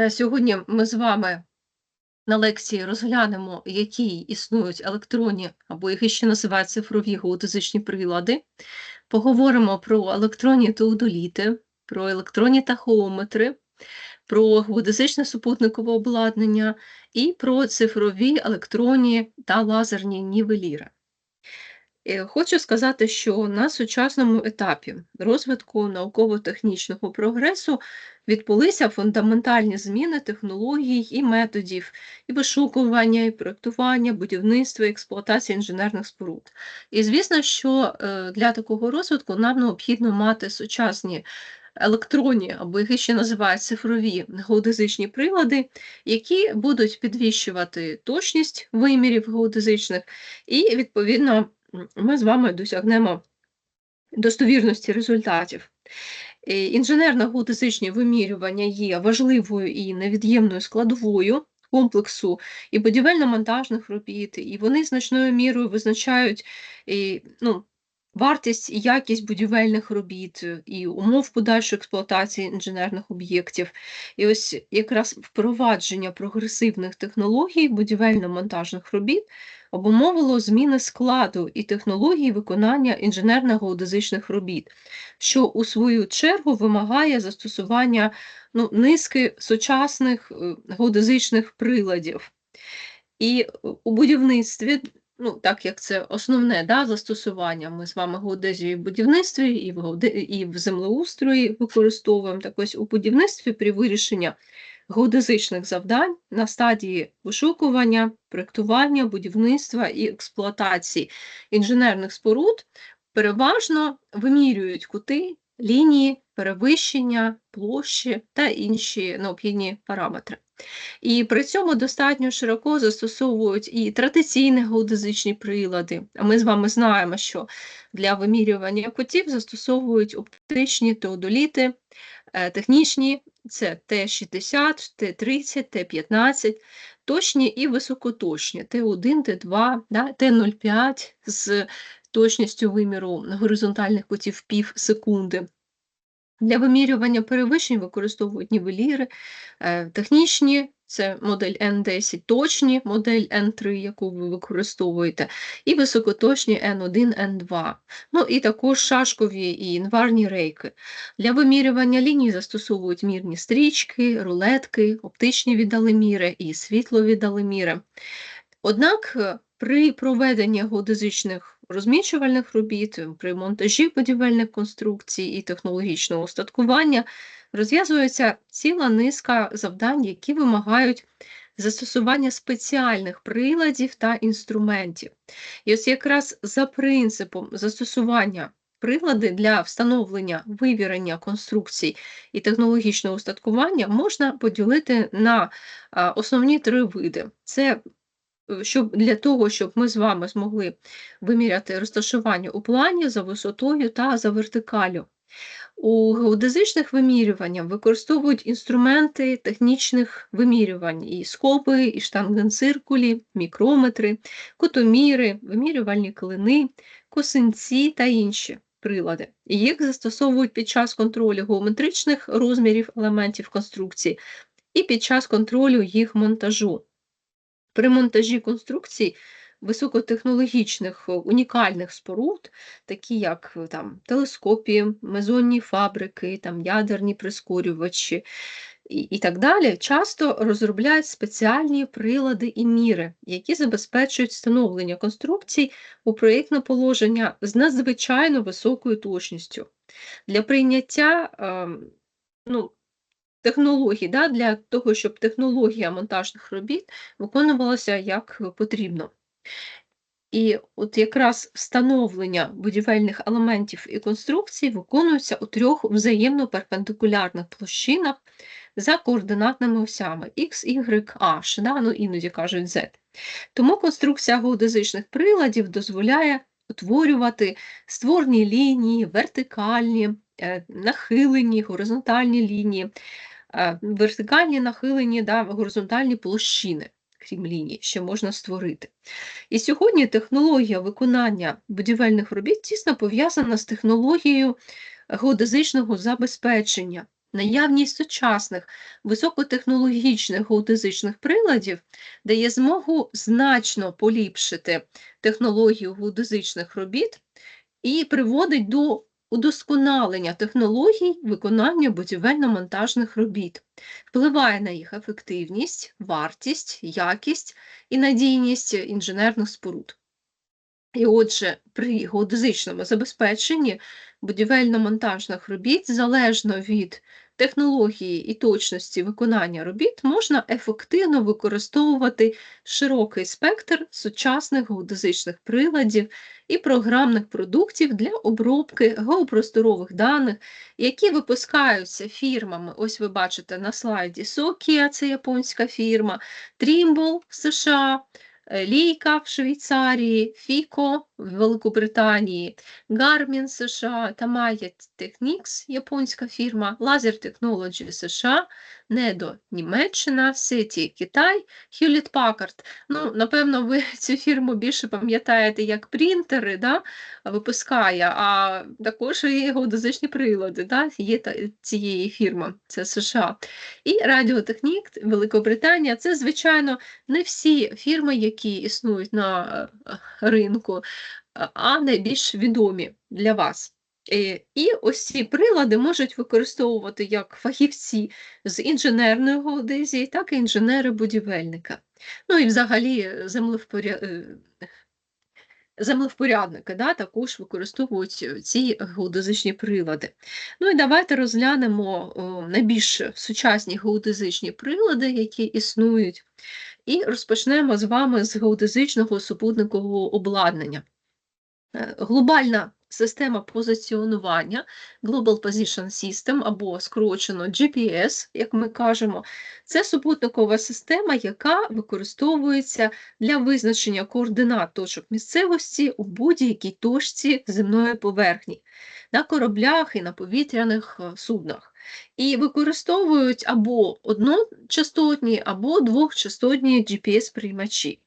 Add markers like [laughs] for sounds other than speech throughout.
Е, Сьогодні ми з вами на лекції розглянемо, які існують електронні, або їх ще називають цифрові геодезичні прилади. Поговоримо про електронні теодоліти, про електронні тахометри, про геодезичне супутникове обладнання і про цифрові електронні та лазерні нівеліри. Е, Хочу сказати, що на сучасному етапі розвитку науково-технічного прогресу відбулися фундаментальні зміни технологій і методів, і вишукування, і проєктування, будівництва, і експлуатації інженерних споруд. І звісно, що е, для такого розвитку нам необхідно мати сучасні електронні, або їх ще називають цифрові геодезичні прилади, які будуть підвищувати точність вимірів геодезичних, і, відповідно, ми з вами досягнемо достовірності результатів. Інженерно-геодезичні вимірювання є важливою і невід'ємною складовою комплексу і будівельно-монтажних робіт, і вони значною мірою визначають і, ну, вартість і якість будівельних робіт і умов подальшої експлуатації інженерних об'єктів. І ось якраз впровадження прогресивних технологій будівельно-монтажних робіт обумовило зміни складу і технології виконання інженерно-геодезичних робіт, що у свою чергу вимагає застосування ну, низки сучасних е, геодезичних приладів. І у будівництві, ну, так як це основне да, застосування, ми з вами геодезію і в будівництві, і в, і в землеустрої використовуємо. Так ось у будівництві при вирішенні геодезичних завдань на стадії вишукування, проєктування, будівництва і експлуатації інженерних споруд переважно вимірюють кути, лінії, перевищення, площі та інші необхідні параметри. І при цьому достатньо широко застосовують і традиційні геодезичні прилади. А ми з вами знаємо, що для вимірювання кутів застосовують оптичні теодоліти, е, технічні це Т60, Т30, Т15, точні і високоточні Т1, Т2, да, Т05 з точністю виміру горизонтальних кутів пів секунди. Для вимірювання перевищень використовують нівеліри, е, технічні, це модель N10, точні модель N3, яку ви використовуєте, і високоточні N1, N2. Ну і також шашкові і інварні рейки. Для вимірювання ліній застосовують мірні стрічки, рулетки, оптичні віддалеміри і світловіддалеміри. Однак е, при проведенні геодезичних розміщувальних робіт, при монтажі будівельних конструкцій і технологічного устаткування розв'язується ціла низка завдань, які вимагають застосування спеціальних приладів та інструментів. І ось якраз за принципом застосування прилади для встановлення вивірення конструкцій і технологічного устаткування можна поділити на основні три види. Це щоб для того, щоб ми з вами змогли виміряти розташування у плані за висотою та за вертикалю. У геодезичних вимірюваннях використовують інструменти технічних вимірювань, і скопи, і штангенциркулі, мікрометри, кутоміри, вимірювальні клини, косинці та інші прилади. Їх застосовують під час контролю геометричних розмірів елементів конструкції і під час контролю їх монтажу. При монтажі конструкцій високотехнологічних унікальних споруд, такі як там, телескопі, мезонні фабрики, там, ядерні прискорювачі і, і так далі, часто розробляють спеціальні прилади і міри, які забезпечують встановлення конструкцій у проєктне положення з надзвичайно високою точністю. Для прийняття ем, ну, технологій, да, для того, щоб технологія монтажних робіт виконувалася як потрібно. І от якраз встановлення будівельних елементів і конструкцій виконується у трьох взаємно перпендикулярних площинах за координатними осями X, Y, H, да, ну іноді кажуть Z. Тому конструкція геодезичних приладів дозволяє утворювати створні лінії, вертикальні, е, нахилені, горизонтальні лінії, вертикальні нахилені да, горизонтальні площини крім ліній, що можна створити. І сьогодні технологія виконання будівельних робіт тісно пов'язана з технологією геодезичного забезпечення. Наявність сучасних високотехнологічних геодезичних приладів дає змогу значно поліпшити технологію геодезичних робіт і приводить до удосконалення технологій виконання будівельно-монтажних робіт, впливає на їх ефективність, вартість, якість і надійність інженерних споруд. І отже, при геодезичному забезпеченні будівельно-монтажних робіт залежно від технології і точності виконання робіт можна ефективно використовувати широкий спектр сучасних геодезичних приладів і програмних продуктів для обробки геопросторових даних, які випускаються фірмами. Ось ви бачите на слайді Nokia, це японська фірма, Trimble в США. Лійка в Швейцарії, Фіко в Великобританії, Garmin США та Maya Technics, японська фірма, Laser Technology США, Недо Німеччина, Сеті Китай, Hewlett Packard. Ну, напевно, ви [laughs] цю фірму більше пам'ятаєте як принтери, да, випускає, а також і геодезичні прилади да, є цієї фірми, це США. І Радіотехнік, Великобританія це, звичайно, не всі фірми, які існують на е, ринку, а найбільш відомі для вас. Е, і ось ці прилади можуть використовувати як фахівці з інженерної геодезії, так і інженери-будівельника. Ну і взагалі землевпоря... Е, землевпорядники да, також використовують ці геодезичні прилади. Ну і давайте розглянемо найбільш сучасні геодезичні прилади, які існують, і розпочнемо з вами з геодезичного супутникового обладнання. Е, глобальна система позиціонування Global Position System або скорочено GPS, як ми кажемо, це супутникова система, яка використовується для визначення координат точок місцевості у будь-якій точці земної поверхні, на кораблях і на повітряних е, суднах. І використовують або одночастотні, або двохчастотні GPS-приймачі.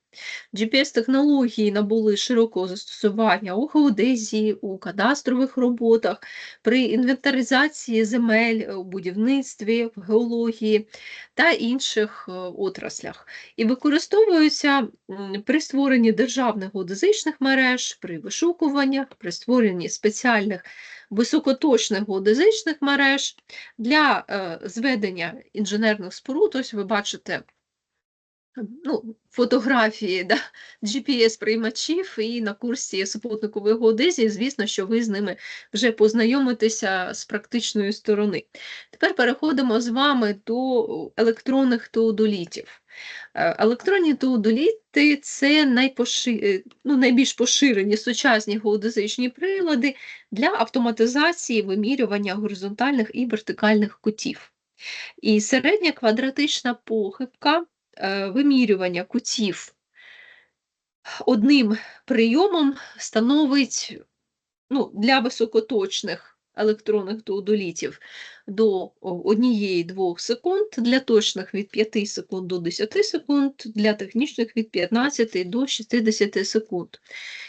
GPS-технології набули широкого застосування у геодезії, у кадастрових роботах, при інвентаризації земель, у будівництві, в геології та інших е, отраслях. І використовуються при створенні державних геодезичних мереж, при вишукуваннях, при створенні спеціальних високоточних геодезичних мереж для е, зведення інженерних споруд. Ось ви бачите ну, фотографії да, GPS-приймачів і на курсі супутникової геодезії, звісно, що ви з ними вже познайомитеся з практичної сторони. Тепер переходимо з вами до електронних теодолітів. Е, електронні теодоліти це найпоши... Е, ну, найбільш поширені сучасні геодезичні прилади для автоматизації вимірювання горизонтальних і вертикальних кутів. І середня квадратична похибка вимірювання кутів одним прийомом становить ну, для високоточних електронних теодолітів до 1-2 секунд, для точних від 5 секунд до 10 секунд, для технічних від 15 до 60 секунд.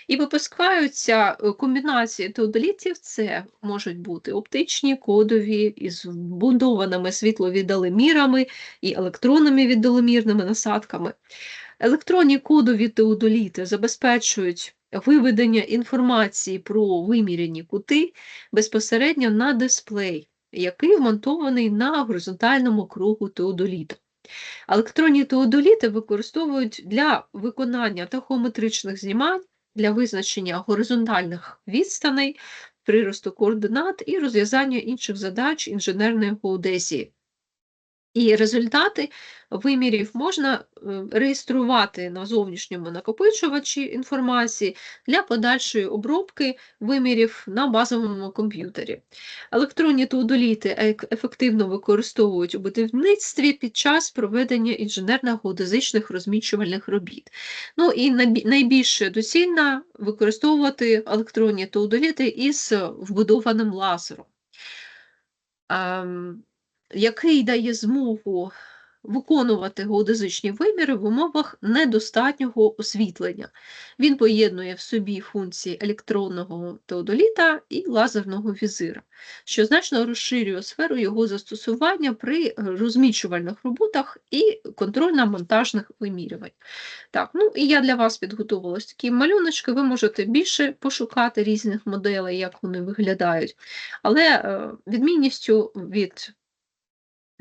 І випускаються е, комбінації теодолітів, це можуть бути оптичні, кодові, із вбудованими світловіддалемірами і електронними віддалемірними насадками. Електронні кодові теодоліти забезпечують виведення інформації про виміряні кути безпосередньо на дисплей, який вмонтований на горизонтальному кругу теодоліта. Електронні теодоліти використовують для виконання тахометричних знімань, для визначення горизонтальних відстаней, приросту координат і розв'язання інших задач інженерної геодезії. І результати вимірів можна е, реєструвати на зовнішньому накопичувачі інформації для подальшої обробки вимірів на базовому комп'ютері. Електронні теодоліти ефективно використовують у будівництві під час проведення інженерно-геодезичних розмічувальних робіт. Ну і найбільш доцільно використовувати електронні теодоліти із вбудованим лазером. Який дає змогу виконувати геодезичні виміри в умовах недостатнього освітлення. Він поєднує в собі функції електронного теодоліта і лазерного візира, що значно розширює сферу його застосування при розмічувальних роботах і контрольно-монтажних вимірювань. Так, ну і я для вас підготувала такі малюночки, ви можете більше пошукати різних моделей, як вони виглядають. Але е, відмінністю від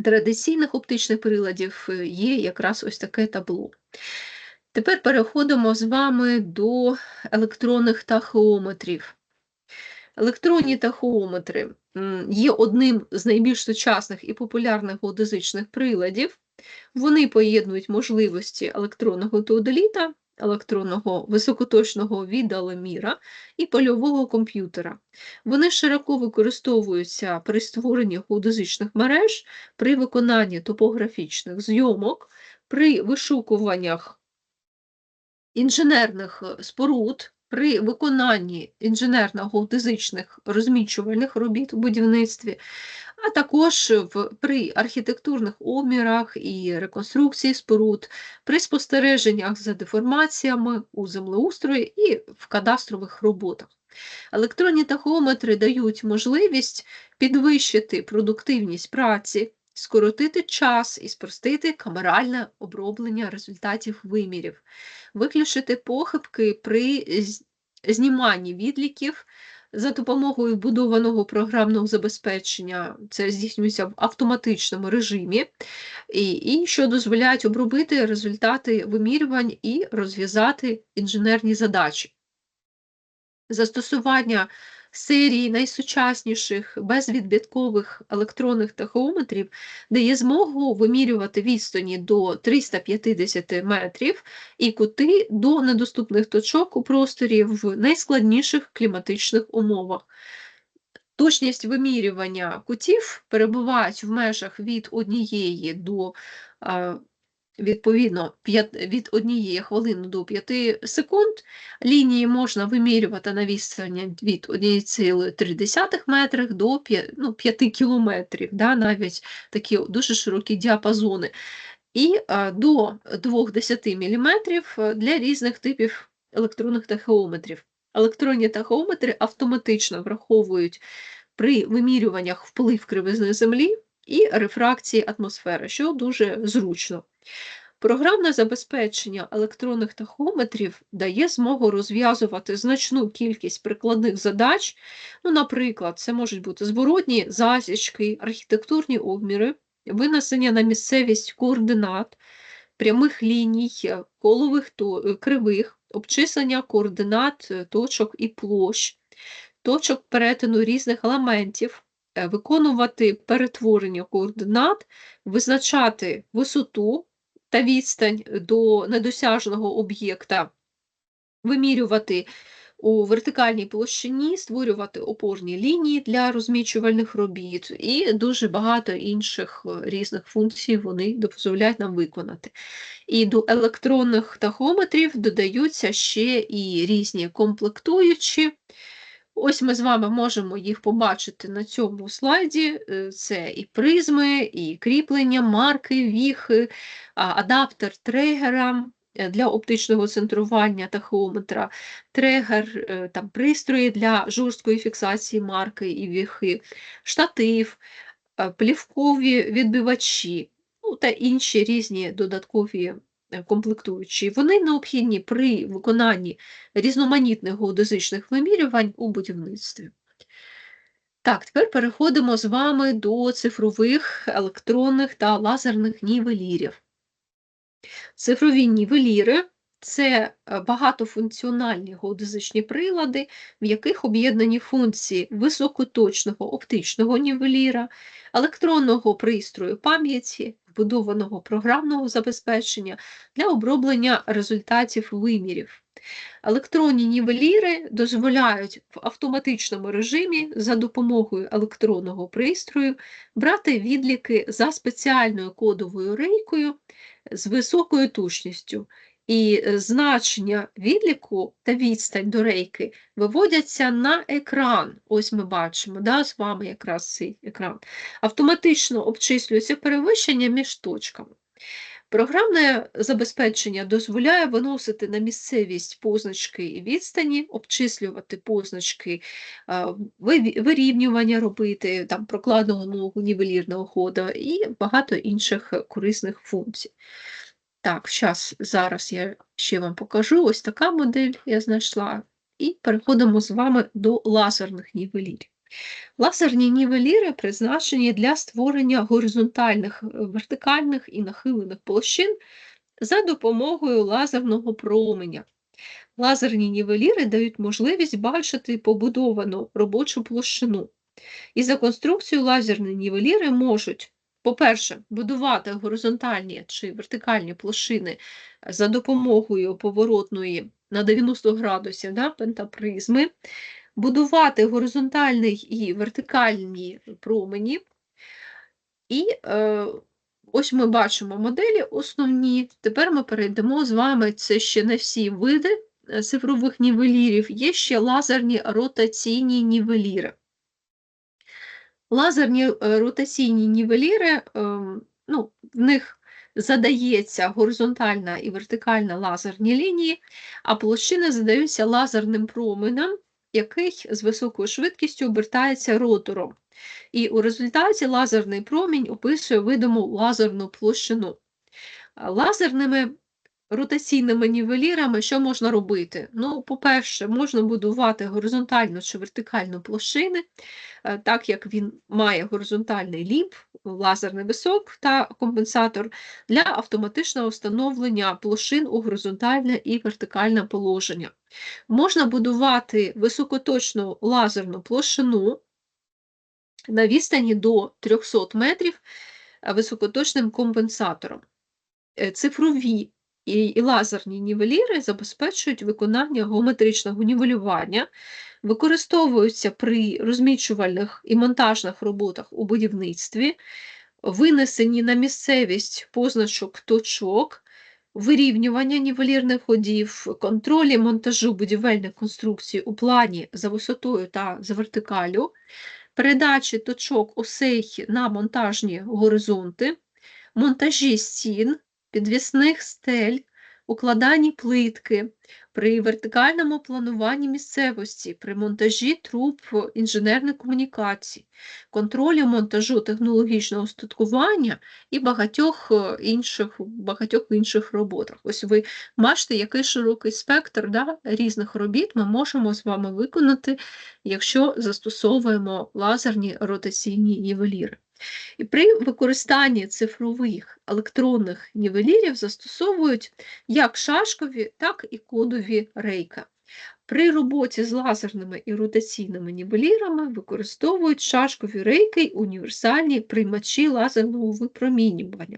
традиційних оптичних приладів е, є якраз ось таке табло. Тепер переходимо з вами до електронних тахеометрів. Електронні тахометри є одним з найбільш сучасних і популярних геодезичних приладів. Вони поєднують можливості електронного теодоліта, електронного високоточного віддаленміра і польового комп'ютера. Вони широко використовуються при створенні геодезичних мереж, при виконанні топографічних зйомок, при вишукуваннях інженерних споруд, при виконанні інженерно-геодезичних розмічувальних робіт у будівництві, а також в, при архітектурних обмірах і реконструкції споруд, при спостереженнях за деформаціями у землеустрої і в кадастрових роботах. Електронні тахометри дають можливість підвищити продуктивність праці, скоротити час і спростити камеральне оброблення результатів вимірів, виключити похибки при зніманні відліків за допомогою вбудованого програмного забезпечення, це здійснюється в автоматичному режимі, і, і що дозволяють обробити результати вимірювань і розв'язати інженерні задачі. Застосування серії найсучасніших безвідбиткових електронних тахометрів дає змогу вимірювати відстані до 350 метрів і кути до недоступних точок у просторі в найскладніших кліматичних умовах. Точність вимірювання кутів перебувають в межах від однієї до відповідно від однієї хвилини до 5 секунд. Лінії можна вимірювати на відстані від 1,3 метрів до 5, ну, 5 кілометрів, да, навіть такі дуже широкі діапазони. І до 2-10 мм для різних типів електронних тахеометрів. Електронні тахеометри автоматично враховують при вимірюваннях вплив кривизни Землі і рефракції атмосфери, що дуже зручно. Програмне забезпечення електронних тахометрів дає змогу розв'язувати значну кількість прикладних задач. Ну, Наприклад, це можуть бути зворотні засічки, архітектурні обміри, винесення на місцевість координат, прямих ліній, колових кривих, обчислення координат точок і площ, точок перетину різних елементів, Е, виконувати перетворення координат, визначати висоту та відстань до недосяжного об'єкта, вимірювати у вертикальній площині, створювати опорні лінії для розмічувальних робіт, і дуже багато інших е, різних функцій вони дозволяють нам виконати. І до електронних тахометрів додаються ще і різні комплектуючі. Ось ми з вами можемо їх побачити на цьому слайді. Е, це і призми, і кріплення, марки, віхи, адаптер тригера е, для оптичного центрування тахометра, тригер, е, там, пристрої для жорсткої фіксації марки і віхи, штатив, плівкові відбивачі ну, та інші різні додаткові комплектуючі, вони необхідні при виконанні різноманітних геодезичних вимірювань у будівництві. Так, тепер переходимо з вами до цифрових електронних та лазерних нівелірів. Цифрові нівеліри це е, багатофункціональні геодезичні прилади, в яких об'єднані функції високоточного оптичного нівеліра, електронного пристрою пам'яті, вбудованого програмного забезпечення для оброблення результатів вимірів. Електронні нівеліри дозволяють в автоматичному режимі за допомогою електронного пристрою брати відліки за спеціальною кодовою рейкою з високою точністю і е, значення відліку та відстань до рейки виводяться на екран. Ось ми бачимо, да, з вами якраз цей екран. Автоматично обчислюється перевищення між точками. Програмне забезпечення дозволяє виносити на місцевість позначки і відстані, обчислювати позначки, е, вирівнювання робити, там, прокладного нівелірного ходу і багато інших корисних функцій. Так, щас, зараз я ще вам покажу. Ось така модель я знайшла. І переходимо з вами до лазерних нівелірів. Лазерні нівеліри призначені для створення горизонтальних, е, вертикальних і нахилених площин за допомогою лазерного променя. Лазерні нівеліри дають можливість бачити побудовану робочу площину. І за конструкцією лазерні нівеліри можуть, по-перше, будувати горизонтальні чи вертикальні площини за допомогою поворотної на 90 градусів да, пентапризми, будувати горизонтальний і вертикальні промені. І е, ось ми бачимо моделі основні. Тепер ми перейдемо з вами, це ще не всі види е, цифрових нівелірів, є ще лазерні ротаційні нівеліри. Лазерні е, ротаційні нівеліри, ем, ну, в них задається горизонтальна і вертикальна лазерні лінії, а площини задаються лазерним променем, який з високою швидкістю обертається ротором. І у результаті лазерний промінь описує видиму лазерну площину. Лазерними ротаційними нівелірами що можна робити? Ну, по-перше, можна будувати горизонтальну чи вертикальну площини, е, так як він має горизонтальний лімб, лазерний висок та компенсатор для автоматичного встановлення площин у горизонтальне і вертикальне положення. Можна будувати високоточну лазерну площину на відстані до 300 метрів е, високоточним компенсатором. Е, цифрові і лазерні нівеліри забезпечують виконання геометричного нівелювання, використовуються при розмічувальних і монтажних роботах у будівництві, винесені на місцевість позначок точок, вирівнювання нівелірних ходів, контролі монтажу будівельних конструкцій у плані за висотою та за вертикалю, передачі точок осей на монтажні горизонти, монтажі стін, підвісних стель, укладанні плитки, при вертикальному плануванні місцевості, при монтажі труб інженерних комунікацій, контролі монтажу технологічного устаткування і багатьох е, інших багатьох інших роботах. Ось ви бачите, який широкий спектр да, різних робіт ми можемо з вами виконати, якщо застосовуємо лазерні ротаційні нівеліри. І при використанні цифрових електронних нівелірів застосовують як шашкові, так і кодові рейки. При роботі з лазерними і ротаційними нівелірами використовують шашкові рейки й універсальні приймачі лазерного випромінювання.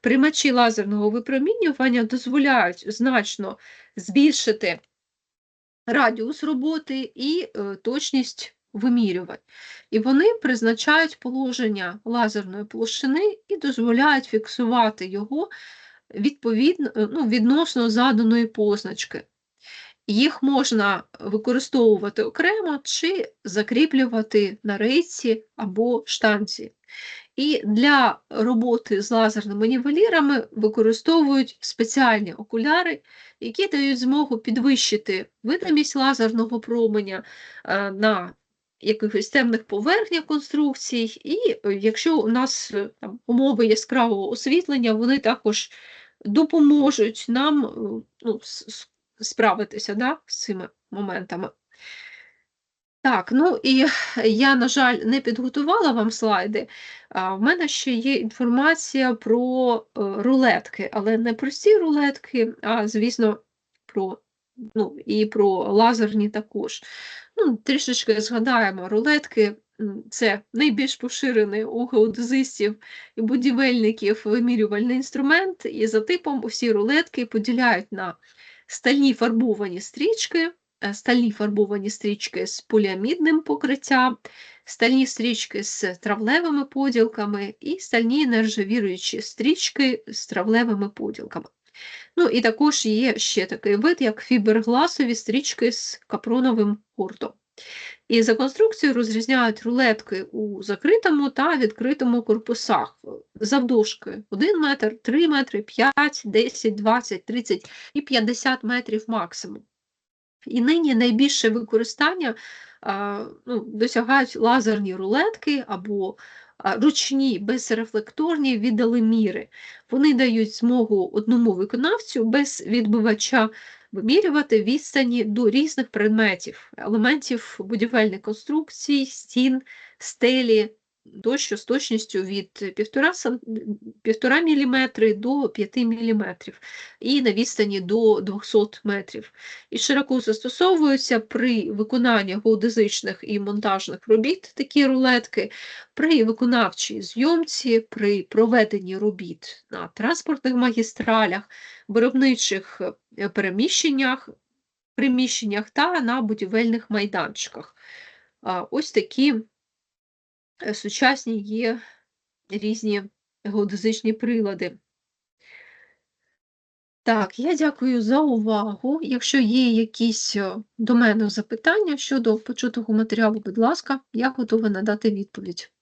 Приймачі лазерного випромінювання дозволяють значно збільшити радіус роботи і е, точність вимірювань. І вони призначають положення лазерної площини і дозволяють фіксувати його відповідно, ну, відносно заданої позначки. Їх можна використовувати окремо чи закріплювати на рейці або штанці. І для роботи з лазерними нівелірами використовують спеціальні окуляри, які дають змогу підвищити видимість лазерного променя е, на якихось темних поверхнях конструкцій, і е, якщо у нас е, там, умови яскравого освітлення, вони також допоможуть нам е, ну, справитися да, з цими моментами. Так, ну і я, на жаль, не підготувала вам слайди. А в мене ще є інформація про рулетки, але не прості рулетки, а, звісно, про ну, і про лазерні також. Ну, Трішечки згадаємо, рулетки це найбільш поширений у геодезистів і будівельників вимірювальний інструмент, і за типом усі рулетки поділяють на стальні фарбовані стрічки, е, стальні фарбовані стрічки з поліамідним покриттям, стальні стрічки з травлевими поділками і стальні нержавіруючі стрічки з травлевими поділками. Ну і також є ще такий вид, як фібергласові стрічки з капроновим гуртом. І за конструкцією розрізняють рулетки у закритому та відкритому корпусах завдовжки 1 метр, 3 метри, 5, 10, 20, 30 і 50 метрів максимум. І нині найбільше використання а, ну, досягають лазерні рулетки або ручні безрефлекторні віддаленміри. Вони дають змогу одному виконавцю без відбивача вимірювати відстані до різних предметів, елементів будівельних конструкцій, стін, стелі, тощо з точністю від 1,5 мм до 5 мм і на відстані до 200 метрів. І широко застосовуються при виконанні геодезичних і монтажних робіт такі рулетки, при виконавчій зйомці, при проведенні робіт на транспортних магістралях, виробничих е, переміщеннях, приміщеннях та на будівельних майданчиках. Ось такі сучасні є різні геодезичні прилади. Так, я дякую за увагу. Якщо є якісь е, до мене запитання щодо почутого матеріалу, будь ласка, я готова надати відповідь.